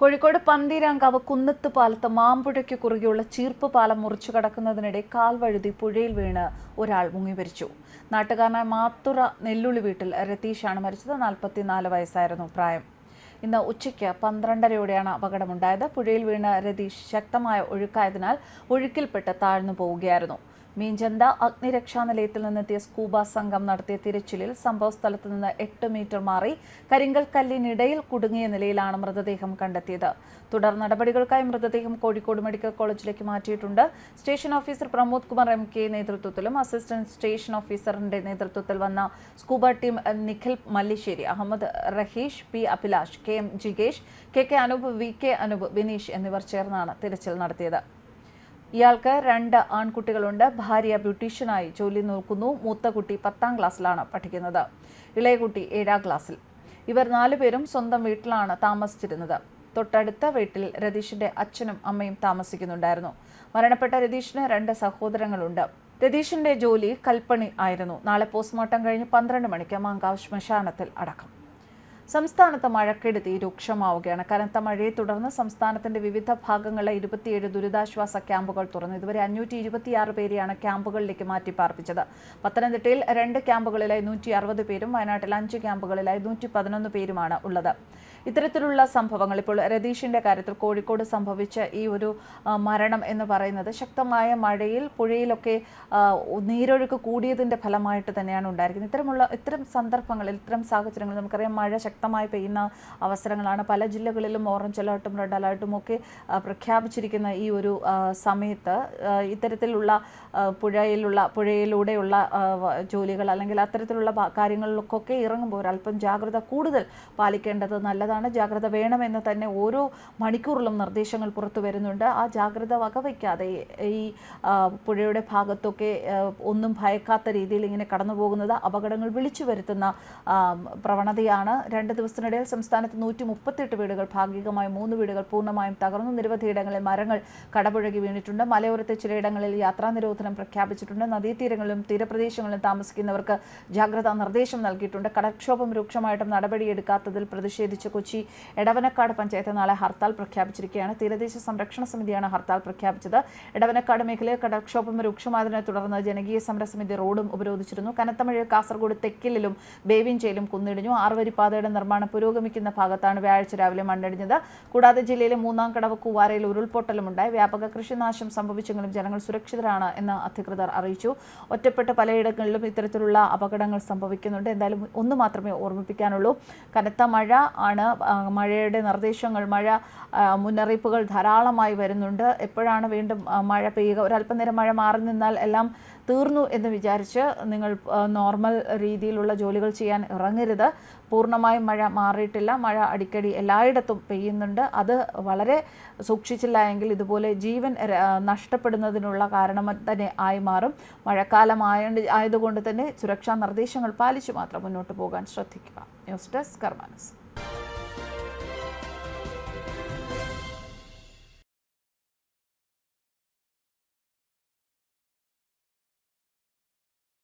കോഴിക്കോട് പന്തീരാങ്കാവ് കുന്നത്ത് പാലത്ത് മാമ്പുഴയ്ക്ക് കുറുകെയുള്ള ചീർപ്പ് പാലം മുറിച്ചു കടക്കുന്നതിനിടെ കാൽ വഴുതി പുഴയിൽ വീണ് ഒരാൾ മുങ്ങിമരിച്ചു നാട്ടുകാരനായ മാത്തുറ നെല്ലുള്ളി വീട്ടിൽ രതീഷാണ് മരിച്ചത്. നാൽപ്പത്തിനാല് വയസ്സായിരുന്നു പ്രായം. ഇന്ന് ഉച്ചയ്ക്ക് പന്ത്രണ്ടരയോടെയാണ് അപകടമുണ്ടായത്. പുഴയിൽ വീണ രതീഷ് ശക്തമായ ഒഴുക്കായതിനാൽ ഒഴുക്കിൽപ്പെട്ട് താഴ്ന്നു പോവുകയായിരുന്നു. മീഞ്ചന്ത അഗ്നിരക്ഷാ നിലയത്തിൽ നിന്നെത്തിയ സ്കൂബ സംഘം നടത്തിയ തിരച്ചിലിൽ സംഭവ സ്ഥലത്ത് നിന്ന് എട്ട് മീറ്റർ മാറി കരിങ്കൽ കല്ലിനിടയിൽ കുടുങ്ങിയ നിലയിലാണ് മൃതദേഹം കണ്ടെത്തിയത്. തുടർ നടപടികൾക്കായി മൃതദേഹം കോഴിക്കോട് മെഡിക്കൽ കോളേജിലേക്ക് മാറ്റിയിട്ടുണ്ട്. Station officer Pramod Kumar M K നേതൃത്വത്തിലും assistant station ഓഫീസറിന്റെ നേതൃത്വത്തിൽ വന്ന scuba team Nikhil Mallissery Ahmed Raheesh P Abhilash K M ജിഗേഷ് K K Anoop V K Anoop Bineesh എന്നിവർ ചേർന്നാണ് തിരച്ചിൽ നടത്തിയത്. ഇയാൾക്ക് രണ്ട് ആൺകുട്ടികളുണ്ട്. ഭാര്യ ബ്യൂട്ടീഷ്യനായി ജോലി നോക്കുന്നു. മൂത്ത കുട്ടി പത്താം ക്ലാസ്സിലാണ് പഠിക്കുന്നത്. ഇളയ കുട്ടി ഏഴാം ക്ലാസ്സിൽ. ഇവർ നാലുപേരും സ്വന്തം വീട്ടിലാണ് താമസിച്ചിരുന്നത്. തൊട്ടടുത്ത വീട്ടിൽ രതീഷിന്റെ അച്ഛനും അമ്മയും താമസിക്കുന്നുണ്ടായിരുന്നു. മരണപ്പെട്ട രതീഷിന് രണ്ട് സഹോദരങ്ങളുണ്ട്. രതീഷിന്റെ ജോലി കൽപ്പണി ആയിരുന്നു. നാളെ പോസ്റ്റ്മോർട്ടം കഴിഞ്ഞ് പന്ത്രണ്ട് മണിക്ക് മാങ്കാവ് ശ്മശാനത്തിൽ അടക്കം. സംസ്ഥാനത്ത് മഴക്കെടുതി രൂക്ഷമാവുകയാണ്. കനത്ത മഴയെ തുടർന്ന് സംസ്ഥാനത്തിന്റെ വിവിധ ഭാഗങ്ങളിലെ ഇരുപത്തിയേഴ് ദുരിതാശ്വാസ ക്യാമ്പുകൾ തുറന്നു. ഇതുവരെ അഞ്ഞൂറ്റി ഇരുപത്തിയാറ് പേരെയാണ് ക്യാമ്പുകളിലേക്ക് മാറ്റി പാർപ്പിച്ചത് പത്തനംതിട്ടയിൽ രണ്ട് ക്യാമ്പുകളിലായി നൂറ്റി അറുപത് പേരും വയനാട്ടിൽ അഞ്ച് ക്യാമ്പുകളിലായി നൂറ്റി പതിനൊന്ന് പേരുമാണ് ഉള്ളത്. ഇത്തരത്തിലുള്ള സംഭവങ്ങൾ ഇപ്പോൾ രതീഷിന്റെ കാര്യത്തിൽ കോഴിക്കോട് സംഭവിച്ച ഈ ഒരു മരണം എന്ന് പറയുന്നത് ശക്തമായ മഴയിൽ പുഴയിലൊക്കെ നീരൊഴുക്ക് കൂടിയതിന്റെ ഫലമായിട്ട് തന്നെയാണ് ഉണ്ടായിരിക്കുന്നത്. ഇത്തരമുള്ള ഇത്തരം സന്ദർഭങ്ങളിൽ ഇത്തരം സാഹചര്യങ്ങളിൽ നമുക്കറിയാം മഴ ശക്തമായി പെയ്യുന്ന അവസരങ്ങളാണ്. പല ജില്ലകളിലും ഓറഞ്ച് അലേർട്ടും റെഡ് അലേർട്ടും ഒക്കെ പ്രഖ്യാപിച്ചിരിക്കുന്ന ഈ ഒരു സമയത്ത് ഇത്തരത്തിലുള്ള പുഴയിലുള്ള പുഴയിലൂടെയുള്ള ജോലികൾ അല്ലെങ്കിൽ അത്തരത്തിലുള്ള കാര്യങ്ങളിലൊക്കെ ഇറങ്ങുമ്പോൾ ഒരല്പം ജാഗ്രത കൂടുതൽ പാലിക്കേണ്ടത് നല്ലതാണ് ജാഗ്രത വേണമെന്ന് തന്നെ ഓരോ മണിക്കൂറിലും നിർദ്ദേശങ്ങൾ പുറത്തു വരുന്നുണ്ട്. ആ ജാഗ്രത വകവയ്ക്കാതെ ഈ പുഴയുടെ ഭാഗത്തൊക്കെ ഒന്നും ഭയക്കാത്ത രീതിയിൽ ഇങ്ങനെ കടന്നു പോകുന്നത് അപകടങ്ങൾ വിളിച്ചു വരുത്തുന്ന പ്രവണതയാണ്. രണ്ട് ദിവസത്തിനിടയിൽ സംസ്ഥാനത്ത് നൂറ്റി മുപ്പത്തെട്ട് വീടുകൾ ഭാഗികമായും മൂന്ന് വീടുകൾ പൂർണമായും തകർന്നു. നിരവധിയിടങ്ങളിൽ മരങ്ങൾ കടപുഴകി വീണിട്ടുണ്ട്. മലയോരത്തെ ചിലയിടങ്ങളിൽ യാത്രാ നിരോധനം പ്രഖ്യാപിച്ചിട്ടുണ്ട്. നദീതീരങ്ങളിലും തീരപ്രദേശങ്ങളിലും താമസിക്കുന്നവർക്ക് ജാഗ്രതാ നിർദ്ദേശം നൽകിയിട്ടുണ്ട്. കടക്ഷോഭം രൂക്ഷമായിട്ടും നടപടിയെടുക്കാത്തതിൽ പ്രതിഷേധിച്ച് കൊച്ചി എടവനക്കാട് പഞ്ചായത്ത് നാളെ ഹർത്താൽ പ്രഖ്യാപിച്ചിരിക്കുകയാണ്. തീരദേശ സംരക്ഷണ സമിതിയാണ് ഹർത്താൽ പ്രഖ്യാപിച്ചത്. എടവനക്കാട് മേഖലയിൽ കടക്ഷോഭം രൂക്ഷമായതിനെ തുടർന്ന് ജനകീയ സമരസമിതി റോഡും ഉപരോധിച്ചിരുന്നു. കനത്ത മഴയിൽ കാസർഗോഡ് തെക്കിലും ബേവിഞ്ചയിലും കുന്നിടിഞ്ഞു. ആറുവരിപ്പാതയുടെ നിർമ്മാണം പുരോഗമിക്കുന്ന ഭാഗത്താണ് വ്യാഴാഴ്ച രാവിലെ മണ്ണിടിഞ്ഞത്. കൂടാതെ ജില്ലയിലെ മൂന്നാം കടവ് കൂവാരയിൽ ഉരുൾപൊട്ടലുമുണ്ടായി വ്യാപക കൃഷിനാശം സംഭവിച്ചെങ്കിലും ജനങ്ങൾ സുരക്ഷിതരാണ് എന്ന് അധികൃതർ അറിയിച്ചു. ഒറ്റപ്പെട്ട പലയിടങ്ങളിലും ഇത്തരത്തിലുള്ള അപകടങ്ങൾ സംഭവിക്കുന്നുണ്ട്. എന്തായാലും ഒന്ന് മാത്രമേ ഓർമ്മിപ്പിക്കാനുള്ളൂ. കനത്ത മഴ ആണ് മഴയുടെ നിർദ്ദേശങ്ങൾ മഴ മുന്നറിയിപ്പുകൾ ധാരാളമായി വരുന്നുണ്ട്. എപ്പോഴാണ് വീണ്ടും മഴ പെയ്യുക? ഒരല്പനേരം മഴ മാറി നിന്നാൽ എല്ലാം തീർന്നു എന്ന് വിചാരിച്ച് നിങ്ങൾ നോർമൽ രീതിയിലുള്ള ജോലികൾ ചെയ്യാൻ ഇറങ്ങരുത്. പൂർണമായും മഴ മാറിയിട്ടില്ല. മഴ അടിക്കടി എല്ലായിടത്തും പെയ്യുന്നുണ്ട്. അത് വളരെ സൂക്ഷിച്ചില്ല എങ്കിൽ ഇതുപോലെ ജീവൻ നഷ്ടപ്പെടുന്നതിനുള്ള കാരണം തന്നെ ആയി മാറും. മഴക്കാലമായ ആയതുകൊണ്ട് തന്നെ സുരക്ഷാ നിർദ്ദേശങ്ങൾ പാലിച്ചു മാത്രം മുന്നോട്ട് പോകാൻ ശ്രദ്ധിക്കുക. News desk കർമാനസ്.